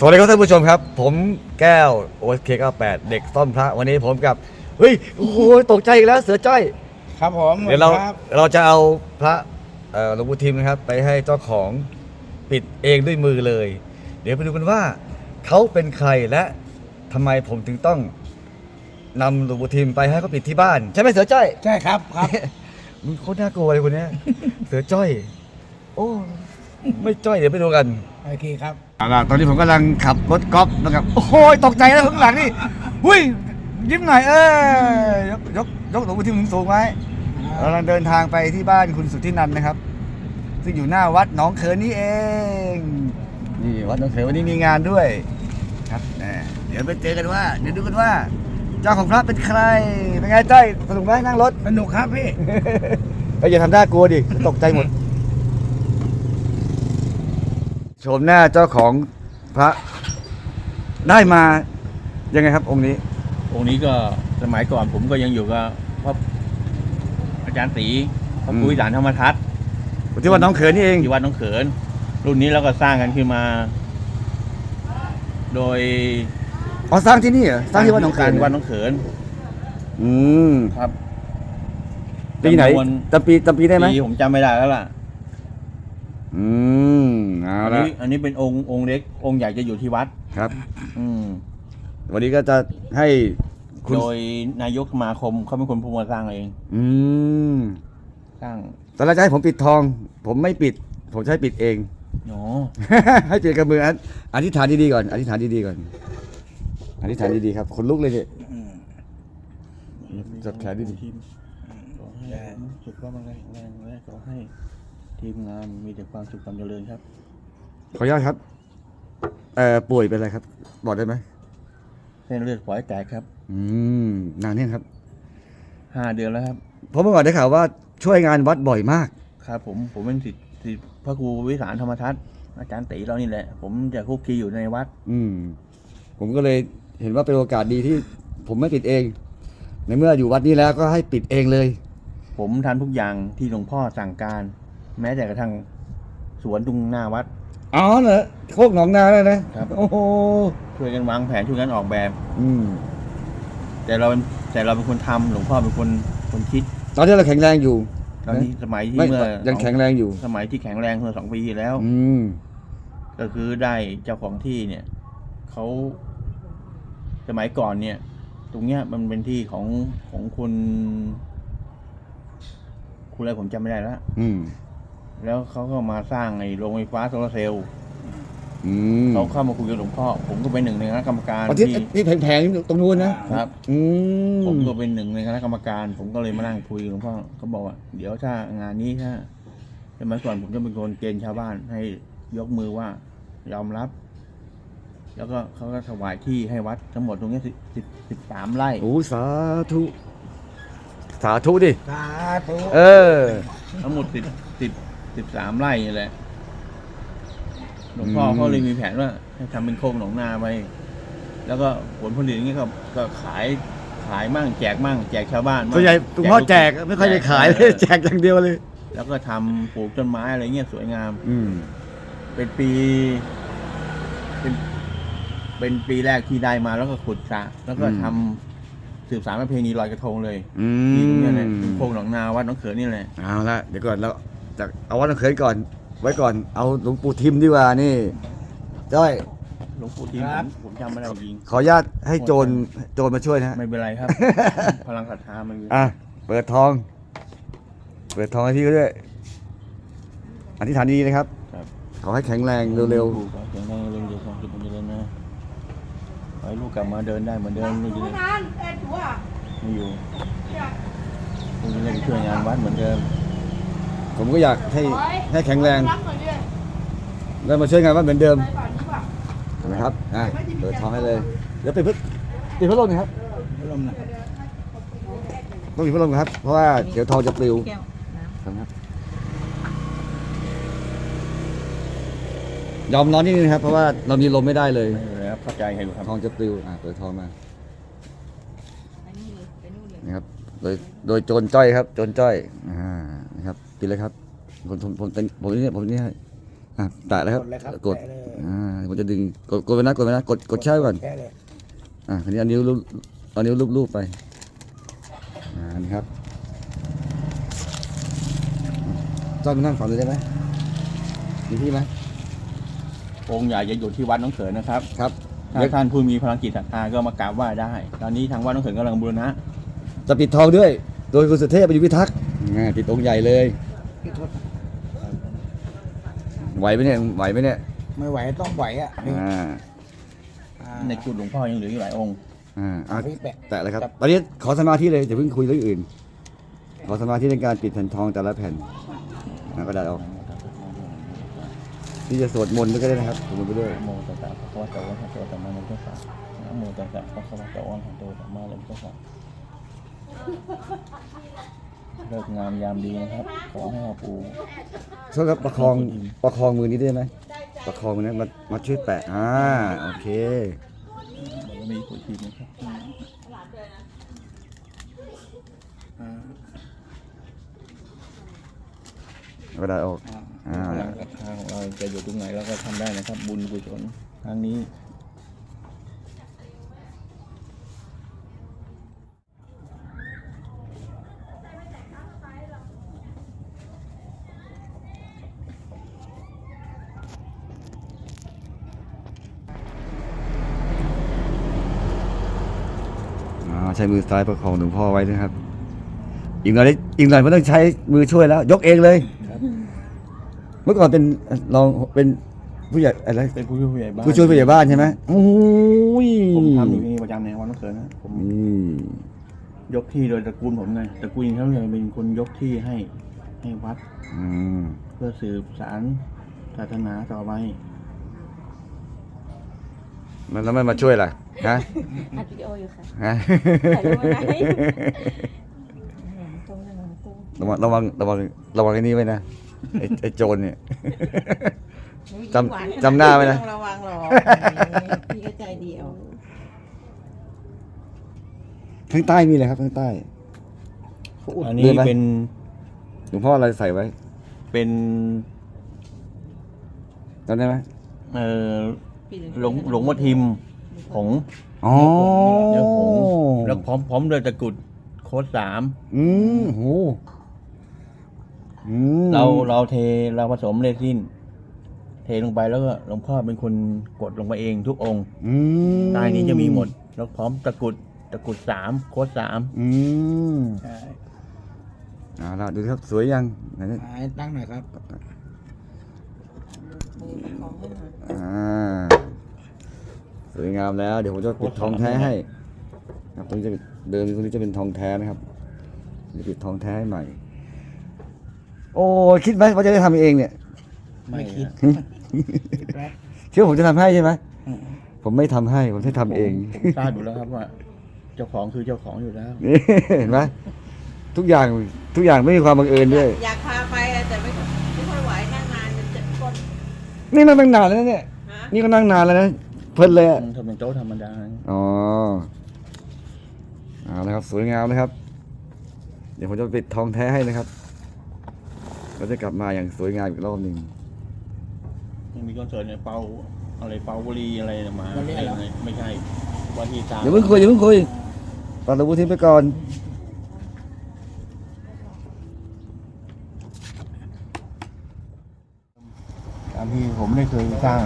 สวัสดีครับท่านผู้ชมครับ ผมแก้วโอเคเก้าแปดเด็กซ่อมพระวันนี้ผมกับเฮ้ยโอ้โหตกใจอีกแล้วเสือจ้อย ครับผมเดี๋ยวเราครับเราจะเอาพระเอ่อหลวงปู่ทิมนะครับ ไปให้เจ้าของปิดเองด้วยมือเลย เดี๋ยวไปดูกันว่าเขาเป็นใครและทำไมผมถึงต้องนำหลวงปู่ทิมไปให้เขาปิดที่บ้าน ใช่ไหมเสือจ้อย ใช่ครับครับ มึงโคตรน่ากลัวเลยคนเนี้ย เสือจ้อย โอ้ ไม่จ้อยเดี๋ยวไปดูกัน โอเคครับ เอาล่ะตอนนี้ผมกำลังขับรถกอล์ฟนะครับ โอ้โหตกใจแล้วข้างหลังนี่หุ้ยยิ้มหน่อยเออยกยกยกหลวงปู่ทิมสูงๆไว้เรากำลังเดินทางไปที่บ้านคุณสุทธินันท์นะครับ ซึ่งอยู่หน้าวัดหนองเขินนี่เอง นี่วัดหนองเขินวันนี้มีงานด้วย ครับแหมเดี๋ยวไปเจอกันว่า เดี๋ยวดูกันว่า เจ้าของพระเป็นใคร เป็นไงเจ้ยสนุกไหมนั่งรถ สนุกครับพี่ไปอย่าทำหน้ากลัวดิ ตกใจหมด โฉมหน้าเจ้าของพระได้มายังไงครับองค์นี้ องค์นี้ก็สมัยก่อนผมก็ยังอยู่กับพระอาจารย์ตีพระอืมปุ้ยสารธรรมทัศน์ที่วัดหน้องเขินนี่เองที่วัดหน้องเขิน รุ่นนี้เราก็สร้างกันขึ้นมา โดยอ๋อสร้างที่นี่เหรอสร้างที่วัดหน้องเขินวัดหน้องเขิน อืมครับ ปีไหนจำนวนจำปีจำปีได้ไหมปีผมจำไม่ได้แล้วล่ะ อืมเอาอันละนี้อันนี้เป็นองค์องค์เล็ก องค์ใหญ่จะอยู่ที่วัด ครับ อืมวันนี้ก็จะให้คุณ โดยนายกสมาคมเขาเป็นคนพูดมาสร้างเอง อืมสร้างตอนแรกจะให้ผมปิดทอง ผมไม่ปิด ผมจะให้ปิดเองเนาะให้เปลี่ยนกับมืออันอธิษฐานดีๆก่อน อธิษฐานดีๆก่อน อธิษฐานดีๆครับขนลุกเลยเนี่ยจับแขนดีขอให้สุขภาพแข็งแรงและขอให้ ทีมงานมีแต่ความสุขความเจริญครับๆขออนุญาตครับ เอ่อป่วยเป็นอะไรครับ บอกได้ไหมเส้นเลือดฝอยแตกครับอืมนานเนี่ยงครับ ห้าเดือนแล้วครับ เพราะเมื่อก่อนได้ข่าวว่าช่วยงานวัดบ่อยมาก ครับผมผมเป็นศิษย์ศิษย์พระครูวิสารธรรมทัศน์อาจารย์ตีเรานี่แหละ ผมจะคุกคีอยู่ในวัด อืม ผมก็เลยเห็นว่าเป็นโอกาสดีที่ ผมไม่ปิดเอง ในเมื่ออยู่วัดนี้แล้วก็ให้ปิดเองเลย ผมทำทุกอย่างที่หลวงพ่อสั่งการ แม้แต่กระทั่งสวนตรงหน้าวัด อ๋อเหรอโคกหนองนาเลยนะครับ โอ้โหช่วยกันวางแผนช่วยกันออกแบบ อืม แต่เราเป็นแต่เราเป็นคนทำหลวงพ่อเป็นคนคนคิด ตอนนี้เราแข็งแรงอยู่ ตอนนี้สมัยที่ไม่เมื่อยังแข็งแรงอยู่ สมัยที่แข็งแรงเมื่อสองปีที่แล้ว อืม ก็คือได้เจ้าของที่เนี่ยเขาสมัยก่อนเนี่ย ตรงเนี้ยมันเป็นที่ของของคุณคุณอะไรผมจำไม่ได้แล้วอืม แล้วเขาก็มาสร้างไอ้โรงไฟฟ้าโซลาร์เซลล์อืมเขาเข้ามาคุยกับหลวงพ่อ ผมก็เป็นหนึ่งในคณะกรรมการอ๋อที่ที่ที่แผงๆตรงนู้นนะครับ อืมผมก็เป็นหนึ่งในคณะกรรมการ ผมก็เลยมานั่งคุยกับหลวงพ่อเขาบอกว่า เดี๋ยวถ้างานนี้ถ้าสมัยก่อนผมจะเป็นคนเกณฑ์ชาวบ้านให้ยกมือว่ายอมรับ แล้วก็เขาก็ถวายที่ให้วัดทั้งหมดตรงนี้สิบสิบสิบสามไร่ โอ้สาธุสาธุดิ สาธุ เออ ทั้งหมดสิบสิบ สิบสามไร่นี่แหละหลวงพ่ออืมเขาเลยมีแผนว่าให้ทำเป็นโคกหนองนาไปแล้วก็ผลผลิตอย่างนี้ก็ก็ขายขายมั่งแจกมั่งแจกชาวบ้านมั่งส่วนใหญ่คุณพ่อแจกไม่ค่อยได้ขายเลยแจกอย่างเดียวเลย แล้วก็ทำปลูกต้นไม้อะไรเงี้ยสวยงาม อืม เป็นปี เป็นเป็นปีแรกที่ได้มาแล้วก็ขุดสระแล้วก็อืม ทำสืบสานประเพณีลอยกระทงเลยอืที่ตรงเนี้ยแหละมเป็นโคกหนองนาวัดหนองเขินนี่แหละเอาละเดี๋ยวก่อนเรา จะเอาวัดหนองเขินก่อน ไว้ก่อนเอาหลวงปู่ทิมดีกว่านี่จ้อยหลวงปู่ทิมผมผมจำไม่ได้จริง ขออนุญาตให้โจรโจรมาช่วยนะฮะไม่เป็นไรครับ พลังศรัทธามันมีอะเปิดทอง เปิดทองให้พี่ก็ด้วยอธิษฐานดีๆนะครับ ครับขอให้แข็งแรงเร็วๆแข็งแรงเร็วๆความสุขความเจริญนะขอให้ลูกกลับมาเดินได้เหมือนเดิมลูกจะได้ Tuhan, eh dua. ไม่อยู่ Ya. ลูกจะได้ไปช่วยงานวัดเหมือนเดิมๆ ผมก็อยากให้ให้แข็งแรง Lắm rồi đi. แล้วมาช่วยงานวัดเหมือนเดิม Đây bà đi bà. เห็นไหมครับอะเปิดทองให้เลยเดี๋ยวปิดพัดปิดพัดลมหน่อยครับลมนะครับต้องปิดพัดลมครับ เพราะว่าเดี๋ยวทองจะปลิวครับยอมนอนนิดนึงนะครับ เพราะว่าเรามีลมไม่ได้เลยไม่เป็นไรครับเข้าใจให้ครับทองจะปลิวอะเปิดทองมานะครับ โดยโดยโจรจ้อยครับ โจรจ้อยอ่านะครับ ปิดเลยครับ ผมผมผมผมผมนี่ผมนี่ให้อะแตะแล้วครับ กดเลยครับกดแตะเลย อ่าผมจะดึงกดกดไปนะกดไปนะกดกดแช่ไว้ก่อน แค่เลยอ่าคราวนี้เอานิ้วรูปเอานิ้วรูปๆไป อ่านี่ครับจ้อนไปนั่งฝั่งเลยได้ไหมมีที่ไหมองค์ใหญ่จะอยู่ที่วัดน้องเขินนะครับ ครับถ้าท่านผู้มีพลังจิตศรัทธาก็มากราบไหว้ได้ ตอนนี้ทางวัดน้องเขินกำลังบูรณะจะปิดทองด้วย โดยคุณสุเทพประยุทธ์พิทักษ์อ่าปิดองค์ใหญ่เลย พี่ทศไหวไหมเนี่ยไหวไหมเนี่ยไม่ไหวต้องไหวอะพี่อ่าอ่าในกุฏหลวงพ่อยังเหลืออีกหลายองค์ อ่าอ่าอ่าพี่แปะ แตะเลยครับครับ ตอนนี้ขอสมาธิเลยอย่าเพิ่งคุยเรื่องอื่น ขอสมาธิในการปิดแผ่นทองแต่ละแผ่นอ่ากระดาษออกที่จะสวดมนต์ด้วยก็ได้นะครับสวดมนต์ไปด้วย นะโมตัสสะภะคะวะโตอะระหะโตสัมมาสัมพุทธัสสะนะโมตัสสะภะคะวะโตอะระหะโตสัมมาสัมพุทธัสสะ เลิกงามยามดีนะครับ ขอให้เราปูโทษครับประคองประคองมือนี้ได้ไหมประคองมือนี้มามาช่วยแปะอ่าโอเคเดี๋ยวมีปุ๋ยทีมนะครับอ่าเอากระดาษออก อ่า อ่าพลังศรัทธาของเราจะอยู่ตรงไหนเราก็ทำได้นะครับ บุญกุศลครั้งนี้ ใช้มือซ้ายประคองหลวงพ่อไว้นะครับ อีกหน่อยอีกหน่อยไม่ต้องใช้มือช่วยแล้ว ยกเองเลย เมื่อก่อนเป็นรองเป็นผู้ใหญ่อะไรเป็นผู้ช่วยผู้ใหญ่บ้านผู้ช่วยผู้ใหญ่บ้านใช่ไหมโอ้ยผมทำอยู่ที่นี่ประจำในวันนักเขินนะผมนี่ยกที่โดยตระกูลผมไงตระกูลเขาเลยเป็นคนยกที่ให้ให้วัดอืมเพื่อสืบสารศาสนาต่อไปมันแล้วมันมาช่วยล่ะ ฮะอัดวิดีโออยู่ค่ะฮะถ่ายรูปไว้ไหมตรงนั้นตรงระวังระวังระวังระวังไอ้นี่ไว้นะไอ้ไอ้โจรเนี่ย จำจำหน้าไว้นะ ม่ต้องระวังหรอกพี่ก็ใจเดียวข้างใต้มีอะไรครับข้างใต้อันนี้เดินไหมเป็นหลวงพ่ออะไรใส่ไว้เป็นจำได้ไหมเอ่อหลวงหลวงพ่อทิม ผงอ๋อเดี๋ยวผงแล้วพร้อมพร้อมด้วยตะกรุดโค้ดสามอืมโหอืมเราเราเทเราผสมเรซินเทลงไปแล้วก็หลวงพ่อเป็นคนกดลงไปเองทุกองค์อืมใต้นี้จะมีหมด แล้วพร้อมตะกรุดตะกรุดสามโค้ดสามอืมใช่เอ่าละดูสิครับสวยยังไหนนี่อ่าให้ตั้งหน่อยครับมือประคองให้หน่อยอ่า สวยงามแล้ว เดี๋ยวผมจะปิดทองแท้ให้ครับตรงนี้จะเป็นเดิมตรงนี้จะเป็นทองแท้นะครับจะปิดทองแท้ให้ใหม่ โอ้ยคิดไหมว่าจะได้ทำเองเนี่ย ไม่คิดคิดไหมคิดว่าผมจะทำให้ใช่ไหมอืมผมไม่ทำให้ผมจะทำเองผมทราบอยู่แล้วครับว่า เจ้าของคือเจ้าของอยู่แล้วนี่เห็นไหมทุกอย่างทุกอย่างไม่มีความบังเอิญด้วย อยากพาไปแต่ไม่ไม่ค่อยไหวนั่งนานจนเจ็บก้นนี่นั่งตั้งนานแล้วนะเนี่ย ฮะ นี่ก็นั่งนานแล้วนะ เพลินเลยอะทำเป็นโต๊ะธรรมดาอ๋อเอาละครับสวยงามนะครับ เดี๋ยวผมจะปิดทองแท้ให้นะครับเราจะกลับมาอย่างสวยงามอีกรอบหนึ่งยังมีคอนเสิร์ตเนี่ยเป่าอะไรเป่าบุหรีอะไรมาวันนี้เหรอ ไม่ใช่วันที่สามอย่าเพิ่งคุยอย่าเพิ่งคุยตัดระบุทิ้งไปก่อนตามที่ผมได้เคยสร้าง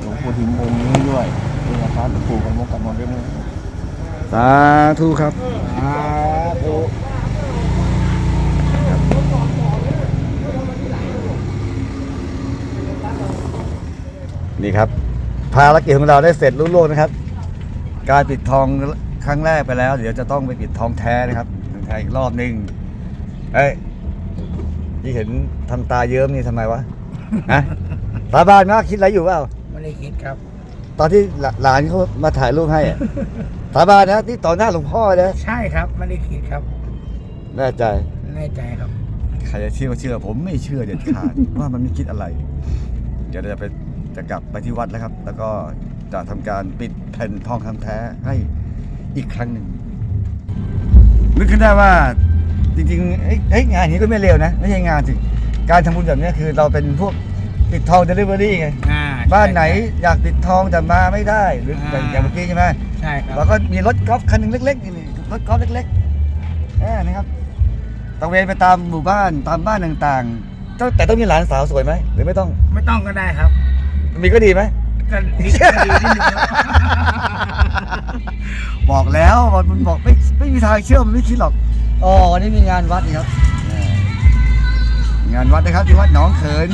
หลวงปู่ทิมองค์นี้ให้ ด้วยนี่นะครับหลวงปู่กันมกกันมนด้วยมือสาธุครับอ่าถูกนี่ครับ ภารกิจของเราได้เสร็จรุ่ล่วงนะครับ การปิดทองครั้งแรกไปแล้ว เดี๋ยวจะต้องไปปิดทองแท้นะครับทองแท้อีกรอบหนึ่งเอ้ยที่เห็นทำตาเยิ้มนี่ทำไมวะ ฮะตาบานมากคิดอะไรอยู่เปล่า ไม่ได้คิดครับ ตอนที่หลหลานเขามาถ่ายรูปให้อะสาบานนะที่ต่อหน้าหลวงพ่อนะใช่ครับไม่ได้คิดครับแน่ใจ แน่ใจครับใครจะเชื่อก็เชื่อ ผมไม่เชื่อเด็ดขาด ว่ามันไม่คิดอะไร เดี๋ยวเราจะไปจะกลับไปที่วัดแล้วครับ แล้วก็จะทำการปิดแผ่นทองคำแท้ให้อีกครั้งหนึ่งนึกขึ้นได้ว่าจริงๆเอ้ยเอ้ยงานนี้ก็ไม่เลวนะ ไม่ใช่งานสิการทำบุญแบบนี้คือเราเป็นพวก ปิดทองเดลิเวอรี่ไงอ่าบ้านไหนอยากปิดทองแต่มาไม่ได้หรืออย่างอย่างเมื่อกี้ใช่ไหมใช่ครับ เราก็มีรถกอล์ฟคันหนึงเล็กๆนี่รถกอล์ฟเล็กๆอ่านะครับตระเวนไปตามหมู่บ้านตามบ้านต่างๆต้องแต่ต้องมีหลานสาวสวยไหมหรือไม่ต้องไม่ต้องก็ได้ครับมีก็ดีไหม ก็ดีก็ดีที่หนึ่งครับบอกแล้วมันบอกไม่ไม่มีทางเชื่อมันไม่คิดหรอกอ๋อวันนี้มีงานวัดนี่ครับอ่างานวัดนะครับที่วัดหนองเขิน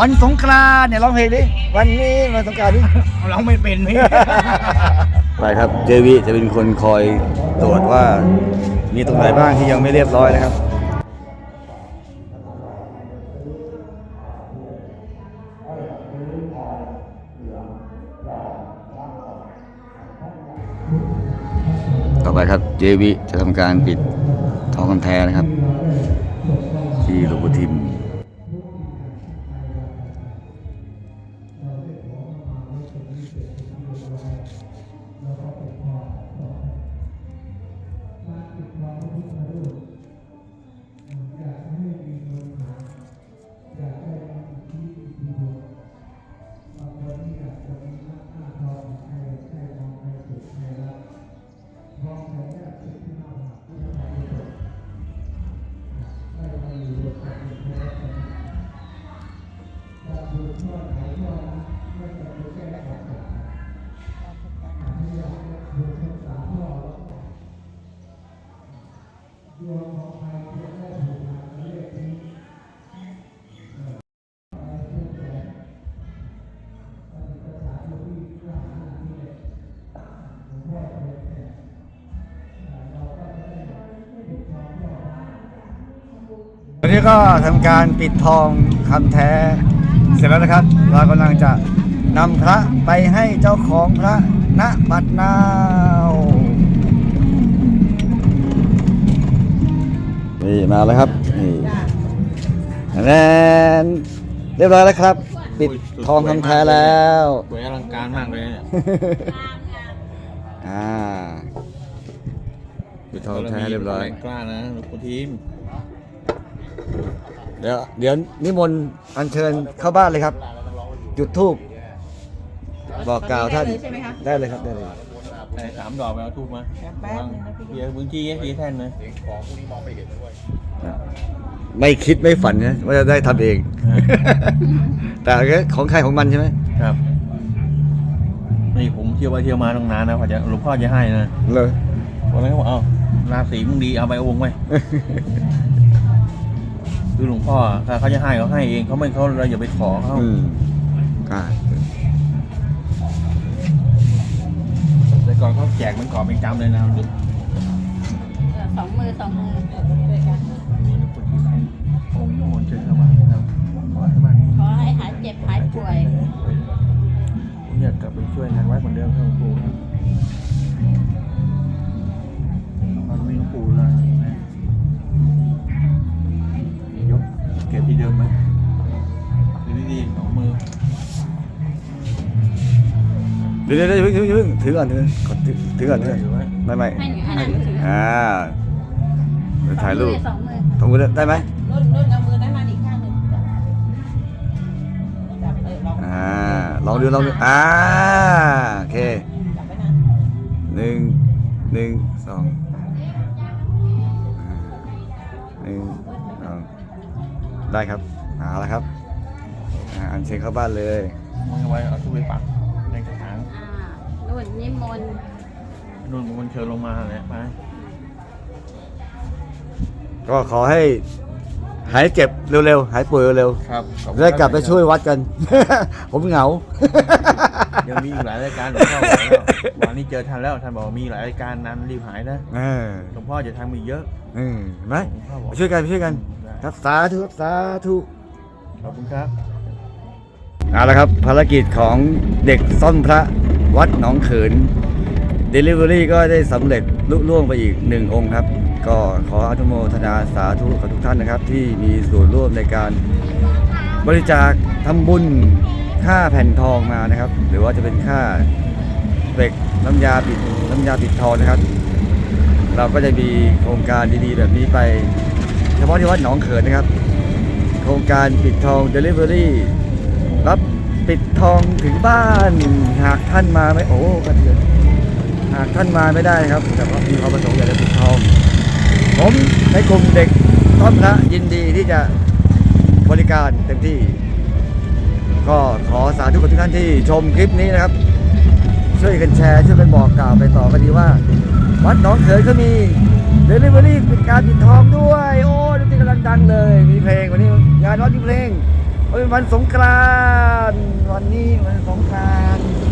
วันสงกรานต์เนี่ยร้องเพลงดิวันนี้วันสงกรานต์ดิร้องไม่เป็นไหมไปครับเจวิจะเป็นคนคอยตรวจว่า มีตรงไหนบ้างที่ยังไม่เรียบร้อยนะครับ ต่อไปครับเจวิจะทำการปิดทองคำแท้นะครับ นนี้ก็ทำการปิดทองคำแท้ เสร็จแล้วนะครับ เรากำลังจะนำพระไปให้เจ้าของพระณบัดนาวนี่มาแล้วครับนี่แนนเรียบร้อยแล้วครับ ปิดทองคำแท้แล้วสวยอลังการมากเลยเนี่ยอ่าปิดทองแท้เรียบร้อยแงกล้านะหลวงปู่ทิม เดี๋ยวเดี๋ยวนิมนต์อัญเชิญเข้าบ้านเลยครับ จุดธูปบอกกล่าวท่านเลยใช่ไหมคะได้เลยครับได้เลยไอ้สามดอกไปเอาทูบมาแป๊บนึงนะพี่เบียร์พื้นที่ให้พี่แท่นเลยไม่คิดไม่ฝันนะว่าจะได้ทำเอง แต่ก็ของใครของมันใช่ไหมครับนี่ผมเที่ยวไปเที่ยวมาตั้งนานนะพอจะหลวงพ่อจะให้นะเลยวันนั้นเขาบอกเอาราศีมึงดีเอาไปองค์ไว้ คือหลวงพ่อถ้าเขาจะให้เขาให้เองเขาไม่เขาเราอย่าไปขอเขาอืมอ่าแต่ก่อนเขาแจกมันก่อนเป็นจำเลยนะดูสองมือสองมือนี่หลวงปู่ทิมองค์นิมนต์เชิญเข้ามาครับขอให้บ้านนี้ขอให้หายเจ็บหายป่วย เดี๋ยวเดี๋ยวเดี๋ยวเดี๋ยวเดี๋ยวถือก่อนถือก่อนถือถือก่อนถือก่อนไว้ไม่ไม่ให้อันนั้นถืออ่าเดี๋ยวถ่ายรูปสองมือตรงมือได้ไหมรุ่นรุ่นเอามือได้มาอีกข้างหนึ่งจับเออลองอ่าลองดูลองดูอ่าโอเคจับไว้นะหนึ่งหนึ่งสองหนึ่งสองได้ครับเอาละครับอ่าอันเชิญเข้าบ้านเลย มือไว้เอาทุกไปปัก นนิมนต์นุ่นมันเชิญลงมาแหละไปก็ขอให้หายเจ็บเร็วๆ หายป่วยเร็วครับๆจะได้กลับไปช่วยวัดกัน ผมเหงา ยังมีอีกหลายรายการหลวงพ่อบอกแล้ววันนี้เจอท่านแล้วท่านบอกว่ามีหลายรายการนั้นรีบหายนะเออหลวงพ่อจะทำอีกเยอะเออเห็นไหมหลวงพ่อบอกไปช่วยกันไปช่วยกันได้ครับสาธุครับสาธุ ขอบคุณครับ เอาละครับภารกิจของเด็กซ่อมพระ วัดหนองเขิน Delivery ก็ได้สำเร็จลุล่วงไปอีกหนึ่งองค์ครับ ก็ขออนุโมทนาสาธุกับทุกท่านนะครับ ที่มีส่วนร่วมในการบริจาคทำบุญค่าแผ่นทองมานะครับ หรือว่าจะเป็นค่าเหล็กน้ำยาปิดน้ำยาปิดทองนะครับ เราก็จะมีโครงการดีๆ แบบนี้ไป เฉพาะที่วัดหนองเขินนะครับ โครงการปิดทอง Delivery รับ ปิดทองถึงบ้าน หากท่านมาไม่โอ้กันเยอะหากท่านมาไม่ได้ครับ แต่ว่ามีความประสงค์อยากจะปิดทอง ผมในกลุ่มเด็กต้อนพระยินดีที่จะบริการเต็มที่ ก็ขอสาธุกับทุกท่านที่ชมคลิปนี้นะครับ ช่วยกันแชร์ช่วยกันบอกกล่าวไปต่อกันดีว่า วัดหนองเขยก็มีเดลิเวอรี่เป็นการปิดทองด้วย โอ้ดนตรีกำลังดังเลย มีเพลงวันนี้งานวัดมีเพลง วันสงกรานต์วันนี้วันสงกรานต์